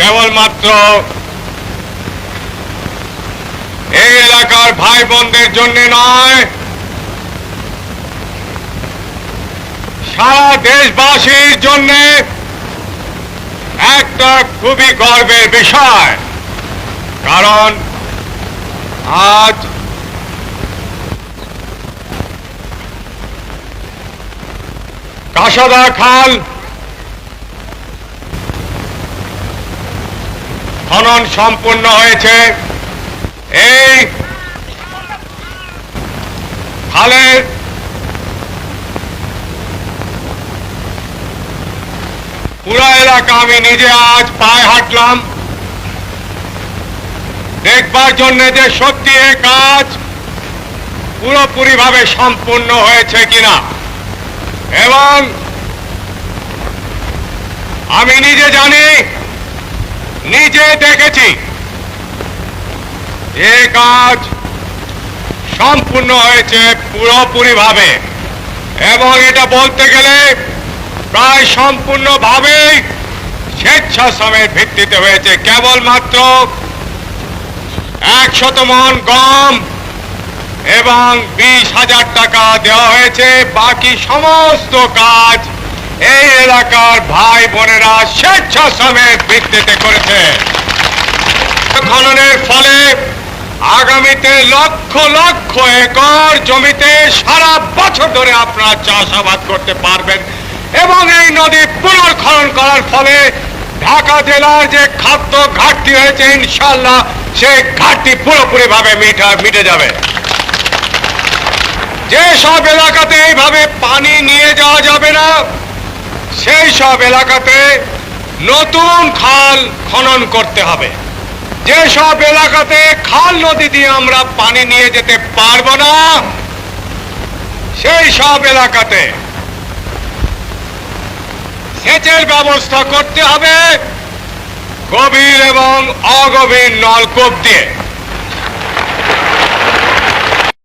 কেবলমাত্র এই এলাকার ভাই বোনদের জন্য নয়, সারা দেশবাসীর জন্য একটা খুবই গর্বের বিষয়। কারণ আজ কাসাদা খাল খনন সম্পূর্ণ হয়েছে। এই খালের পুরো এলাকা আমি নিজে আজ পায়ে হাঁটলাম। দেখবার জন্য যে সত্যি এ কাজ পুরোপুরিভাবে সম্পূর্ণ হয়েছে কিনা। এবং আমি নিজে জানি নিজে দেখেছি। এ কাজ সম্পূর্ণ হয়েছে পুরোপুরিভাবে। এবং এটা বলতে গেলে প্রায় সম্পূর্ণভাবেই স্বেচ্ছাশ্রমের ভিত্তিতে হয়েছে। কেবলমাত্র একশত মন গম এবং বিশ হাজার টাকা দেওয়া হয়েছে। বাকি সমস্ত কাজ এই এলাকার ভাই বোনেরা স্বেচ্ছাশ্রমের ভিত্তিতে করেছে। খননের ফলে আগামীতে লক্ষ লক্ষ একর জমিতে সারা বছর ধরে আপনারা চাষাবাদ করতে পারবেন এবং এই নদী পুনর্খনন করার ফলে ঢাকা জেলার যে খাদ্য ঘাটতি হয়েছে ইনশাল্লাহ সেই ঘাটতি পুরোপুরি ভাবে মিটা মিটে যাবে। যে সব এলাকাতে এইভাবে পানি নিয়ে যাওয়া যাবে না সেই সব এলাকাতে নতুন খাল খনন করতে হবে। যে সব এলাকাতে খাল নদী দিয়ে আমরা পানি নিয়ে যেতে পারব না, সেই সব এলাকাতে সেচের ব্যবস্থা করতে হবে গভীর এবং অগভীর নলকূপ দিয়ে।